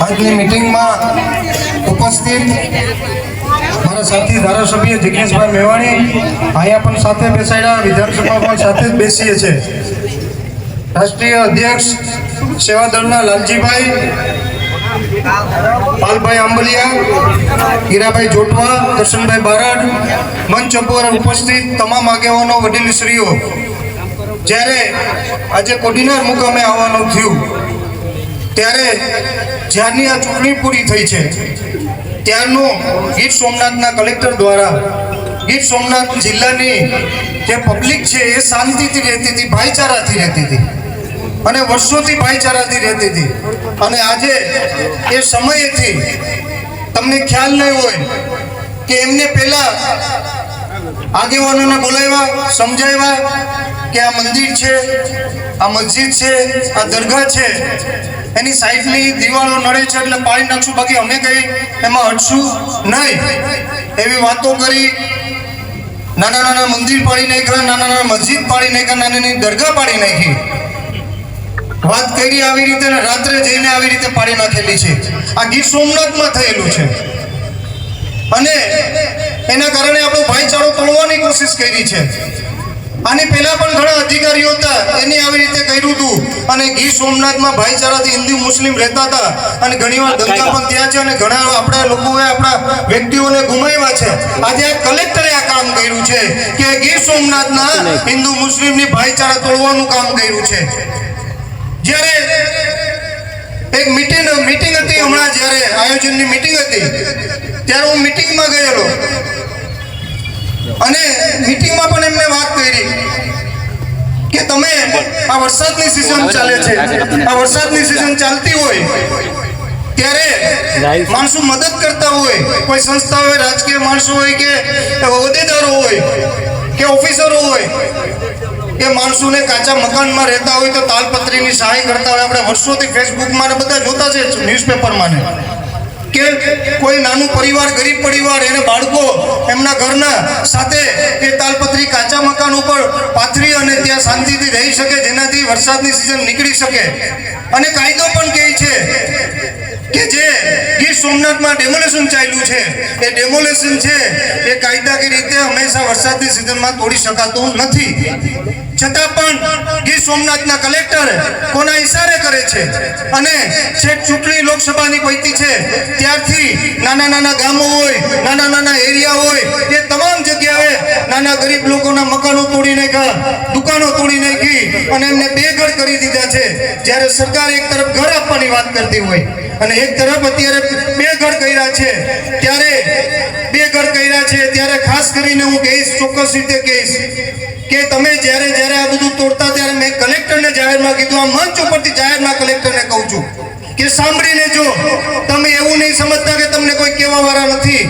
આજની મિટિંગમાં ઉપસ્થિત મારા સાથી ધારાસભ્ય જિગ્નેશભાઈ મેવાણી અહીંયા પણ સાથે બેસાડ્યા, વિધાનસભામાં સાથે જ બેસીએ છીએ. રાષ્ટ્રીય અધ્યક્ષ સેવાદળના લાલજીભાઈ, પાલભાઈ આંબલિયા, હીરાભાઈ જોટવા, દર્શનભાઈ બારડ, મંચ ઉપર ઉપસ્થિત તમામ આગેવાનો, વડીલશ્રીઓ. જ્યારે આજે કોડીનાર મુકામે આવવાનું થયું, ત્યારે જ્યારની આ ચૂંટણી પૂરી થઈ છે, ત્યારનું ગીર સોમનાથના કલેક્ટર દ્વારા ગીર સોમનાથ જિલ્લાની જે પબ્લિક છે એ શાંતિથી રહેતી હતી, ભાઈચારાથી રહેતી હતી અને વર્ષોથી ભાઈચારાથી રહેતી હતી. અને આજે એ સમયેથી તમને ખ્યાલ નહીં હોય કે એમને પહેલા આગેવાનોને બોલાવ્યા, સમજાવ્યા કે આ મંદિર છે, આ મસ્જિદ છે, આ દરગાહ છે. એની સાઈડની દિવાળો નડે છે એટલે પાડી નાખશું. બાકી અમે કઈ એમાં હટશું નહીં. એવી વાતો કરી. નાના નાના મંદિર પાડી નાખ્યા, નાના નાના મસ્જિદ પાડી નાખ્યા, નાની નાની દરગાહ પાડી નાખી. વાત કરી આવી રીતે રાત્રે જઈને આવી રીતે પાડી નાખેલી છે. આ ગીર સોમનાથમાં થયેલું છે. અને એના કારણે આપણો ભાઈચારો તોડવાની કોશિશ કરી છે. આની પહેલા પણ ઘણા અધિકારીઓ હતા એને આવી રીતે કર્યું હતું. અને ગીર સોમનાથમાં ભાઈચારાથી હિન્દુ મુસ્લિમ રહેતા હતા અને ઘણીવાર દંગા પણ થયા છે અને ઘણા આપણા લોકોએ આપણા વ્યક્તિઓને ગુમાવ્યા છે. આજે આ કલેક્ટરે આ કામ કર્યું છે કે ગીર સોમનાથના હિન્દુ મુસ્લિમની ભાઈચારા તોડવાનું કામ કર્યું છે. જ્યારે એક મીટિંગ મીટિંગ હતી હમણાં જ્યારે આયોજનની મીટિંગ હતી. ત્યારે હું મીટિંગમાં ગયેલો. અને મીટિંગમાં પણ આ વરસાદની સિઝન ચાલે છે. આ વરસાદની સિઝન ચાલતી હોય ત્યારે માણસો મદદ કરતા હોય કોઈ સંસ્થા હોય રાજકીય માણસો હોય કે હોદ્દેદારો હોય કે ઓફિસરો હોય કે માણસોને કાચા મકાનમાં રહેતા હોય તો તાલપત્રીની સહાય કરતા હોય. આપણે વર્ષોથી ફેસબુકમાં ને બધા જોતા છે ન્યૂઝપેપરમાં ને કે કોઈ નાનું પરિવાર ગરીબ પરિવાર એને બાળકો એમના ઘરના સાથે એ તાલપત્રી કાચા ઉપર પાથરી અને ત્યાં શાંતિથી રહી શકે, જેનાથી વરસાદની સિઝન નીકળી શકે. અને કાયદો પણ કહે છે કે જે ગીર સોમનાથમાં ડેમોલેશન ચાલ્યું છે. એ ડેમોલેશન છે, એ કાયદાકીય રીતે હંમેશા વરસાદની સિઝનમાં તોડી શકાતું નથી. છતાં પણ ગીર સોમનાથના કલેક્ટર કોના ઈશારે કરે છે? અને છેક ચૂંટણી લોકસભાની પૈતી છે, ત્યારથી નાના નાના ગામો હોય, નાના નાના એરિયા હોય, એ તમામ જગ્યાએ નાના ગરીબ લોકોના મકાનો તોડીને દુકાનો તોડી અને એમને બેઘર કરી દીધા છે. જ્યારે સરકાર એક તરફ ઘર આપવાની વાત કરતી હોય અને એક તરફ અત્યારે બે ઘર કર્યા છે. ત્યારે બે ઘર કર્યા છે. ત્યારે ખાસ કરીને હું કહીશ, ચોક્કસ રીતે કહીશ કે તમે જ્યારે જ્યારે આ બધું તોડતા ત્યારે મેં કલેક્ટરને જાહેરમાં કીધું, આ મંચ ઉપરથી જાહેરમાં કલેક્ટરને કહું છું. કે સાંભળીને જો તમે એવું નહીં સમજતા કે તમને કોઈ કહેવા વાળા નથી.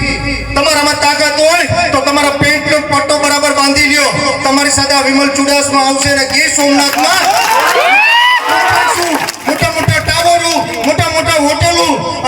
તમારામાં તાકાત હોય તો તમારા પેન્ટનો પટ્ટો બરાબર બાંધી લ્યો. તમારી સાથે આ વિમલ ચુડાસમાં આવશે અને ગીર સોમનાથમાં.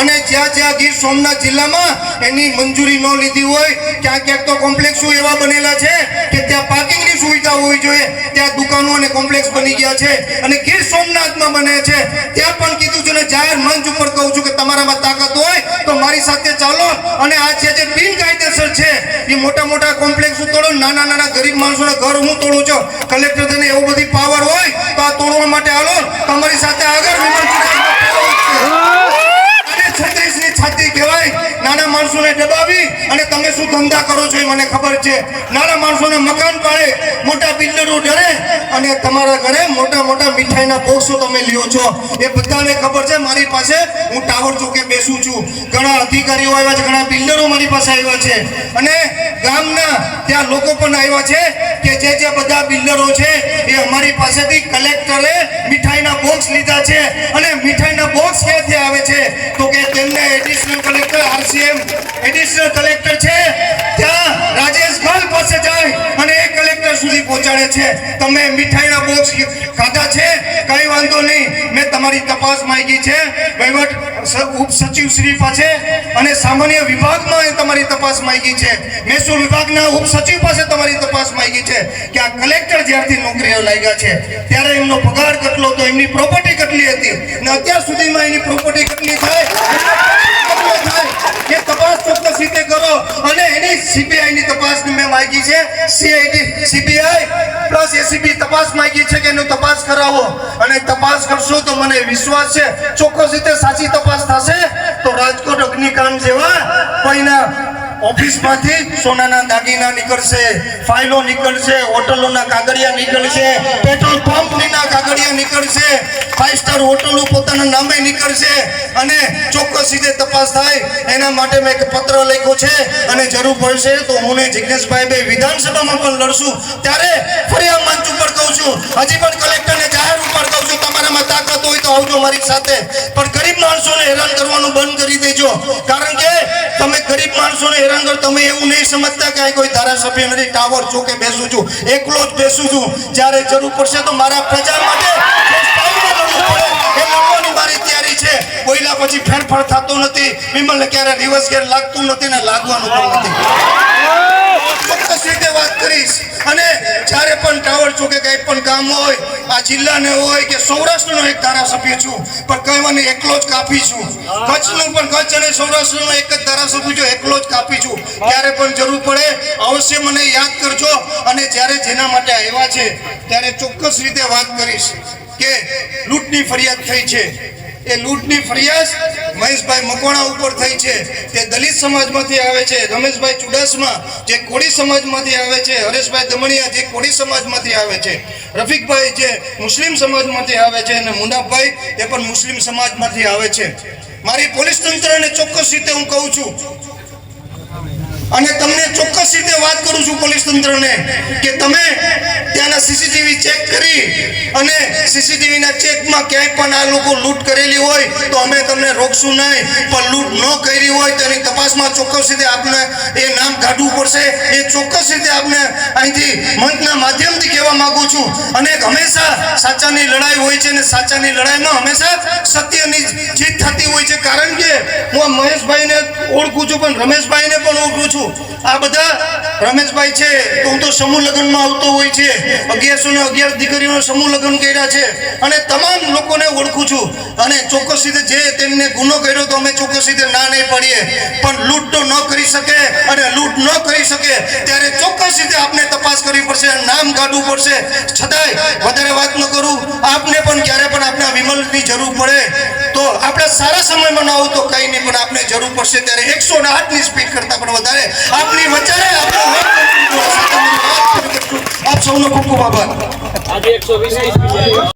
અને જ્યાં જ્યાં ગીર સોમનાથ જિલ્લામાં એની મંજૂરી ન લીધી હોય, ક્યાંક ક્યાંક તો કોમ્પ્લેક્સો એવા બનેલા છે કે ત્યાં પાર્કિંગની સુવિધા હોવી જોઈએ, ત્યાં દુકાનો અને કોમ્પ્લેક્સ બની ગયા છે અને ગીર સોમનાથમાં બને છે. ત્યાં પણ કીધું છે ને, જાહેર મંચ ઉપર કહું છું કે તમારામાં તાકાત હોય તો મારી સાથે ચાલો અને આ જે જે બિનકાયદેસર છે, એ મોટા મોટા કોમ્પ્લેક્સ તોડો, નાના નાના ગરીબ માણસોના ઘર હું તોડું છું. કલેક્ટર તને એવું બધી પાવર હોય તો આ તોડવા માટે હાલો, તમારી સાથે આગળ ચુડાસમા છત્રીસની છાતી કહેવાય નાના માણસોને દબાવી અને તમે શું ધંધા કરો છો એ મને ખબર છે. નાના માણસોને મકાન પાડે, મોટા બિલ્ડરો ડરે અને તમારા ઘરે મોટા મોટા મીઠાઈના બોક્સો તમે લ્યો છો. એ બધાને ખબર છે મારી પાસે હું ટાવર ચોકે બેસું છું. ઘણા અધિકારીઓ આવ્યા છે, ઘણા બિલ્ડરો મારી પાસે આવ્યા છે. અને ગામના ત્યાં લોકો પણ આવ્યા છે કે જે જે બધા બિલ્ડરો છે એ અમારી પાસેથી કલેક્ટરે મીઠાઈના બોક્સ લીધા છે અને મીઠાઈના બોક્સ ક્યાંથી આવે છે? તો કે તેમને additional collector RCM additional collector છે. ત્યાં રાજેશ ગલ પાસે જાય અને એ કલેક્ટર સુધી પહોંચે પહોંચાડે છે. તમે મીઠાઈના બોક્સ ખાધા છે? કઈ વાંધો નહીં. મેં તમારી તપાસ માંગી છે. વહીવટ ઉપ સચિવ શ્રી પાસે અને સામાન્ય વિભાગમાં તમારી તપાસ માંગી છે. મહેસૂલ વિભાગના ઉપ સચિવ પાસે તમારી તપાસ માંગી છે કે આ કલેક્ટર જ્યારથી નોકરીઓ લાગ્યા છે, ત્યારે એમનો પગાર કેટલો હતો, એમની પ્રોપર્ટી કેટલી હતી? અને અત્યાર સુધીમાં એની પ્રોપર્ટી કેટલી થાય કેટલો થાય એ તપાસ ચોક્કસ અને એની સીબીઆઈ ની તપાસ મેં માંગી છે. સીઆઈડી સીબીઆઈ પ્લસ એસીબી તપાસ માંગી છે કે એનો તપાસ કરાવો. અને તપાસ કરશો તો મને વિશ્વાસ છે. ચોક્કસ રીતે સાચી તપાસ થશે. તો રાજકોટ અગ્નિકાંડ જેવા કોઈના ઓફિસમાંથી સોનાના દાગીના નીકળશે, ફાઇલો નીકળશે, હોટલોના કાગળિયા નીકળશે, પેટ્રોલ પંપના નીકળશે. ફાઈવ સ્ટાર હોટલો પોતાના નામે નીકળશે અને ચોક્કસ રીતે તપાસ થાય. એના માટે મેં એક પત્ર લખ્યો છે અને જરૂર પડશે તો હું ને જિજ્ઞેશભાઈ બે વિધાનસભામાં પણ લડશું. ત્યારે ફરી આ મંચ ઉપર કહું છું. હજી પણ કલેક્ટરને જાહેર ઉપર તમારામાં તાકાત હોય તો આવજો મારી સાથે. પણ ગરીબ માણસોને હેરાન કરવાનું બંધ કરી દેજો. કારણ કે તમે ગરીબ માણસોને હેરાન કરો, તમે એવું નહીં સમજતા કે કોઈ ધારાસભ્ય નથી, ટાવર ચોકે બેસું છું, એકલો જ બેસું છું. જ્યારે જરૂર પડશે તો મારા પ્રજા માટે મારી તૈયારી છે. બોલ્યા પછી ફેરફાર થતો નથી. વિમલને ક્યારે રિવર્સ ગેર લાગતું નથી ને લાગવાનું નથી. ચોક્કસ રીતે વાત કરીશ. અને જ્યારે પણ ટાવર ચોકે કંઈ પણ કામ હોય, આ જિલ્લાને હોય કે સૌરાષ્ટ્રનો એક ધારાસભ્ય છું, પણ કહેવાની એકલો જ કાપી છું. પણ કચ્છ અને સૌરાષ્ટ્રનો એક જ ધારાસભ્ય છું એકલો જ કાપી ત્યારે પણ જરૂર પડે, અવશ્ય મને યાદ કરજો. અને જ્યારે જેના માટે આવ્યા છે, ત્યારે ચોક્કસ રીતે વાત કરીશ કે લૂંટની ફરિયાદ થઈ છે. એ લૂંટની ફરિયાદ મહેશભાઈ મકવાણા ઉપર થઈ છે. તે દલિત સમાજમાંથી આવે છે. રમેશભાઈ ચુડાસમા જે કોળી સમાજમાંથી આવે છે. હરેશભાઈ દમણિયા જે કોળી સમાજમાંથી આવે છે. રફીકભાઈ જે મુસ્લિમ સમાજમાંથી આવે છે અને મુનાફભાઈ એ પણ મુસ્લિમ સમાજમાંથી આવે છે. મારી પોલીસ તંત્રને ચોક્કસ રીતે હું કહું છું. અને તમને ચોક્કસ રીતે વાત કરું છું પોલીસ તંત્રને, કે તમે ત્યાંના સીસીટીવી ચેક કરી અને સીસીટીવીના ચેકમાં ક્યાંય પણ આ લોકો લૂંટ કરેલી હોય તો અમે તમને રોકશું નહીં. પણ લૂંટ ન કરી હોય તો એની તપાસમાં ચોક્કસ રીતે આપને એ નામ કાઢવું પડશે. એ ચોક્કસ રીતે આપને અહીંથી મંચના માધ્યમથી કહેવા માગું છું. અને હંમેશા સાચાની લડાઈ હોય છે અને સાચાની લડાઈમાં હંમેશા સત્યની જીત થતી હોય છે. કારણ કે હું આ મહેશભાઈને ઓળખું છું પણ રમેશભાઈને પણ ઓળખું છું. આ બધા રમેશભાઈ છે. તો હું તો સમૂહ લગ્નમાં આવતો હોય છે. ને ના નહીં પડીએ. પણ લૂંટ તો ન કરી શકે અને લૂંટ ન કરી શકે ત્યારે ચોક્કસ રીતે આપણે તપાસ કરવી પડશે નામ કાઢવું પડશે. છતાંય વધારે વાત ન કરું. આપને પણ ક્યારે પણ આપના વિમલની જરૂર પડે તો આપણે સારા સમયમાં ન આવું તો કંઈ નહીં, પણ આપણે જરૂર પડશે ત્યારે એકસો ને આઠની સ્પીડ કરતા પણ વધારે. આપની વચ્ચે. આપ સૌનો ખૂબ ખૂબ આભાર. આજે એકસો વીસ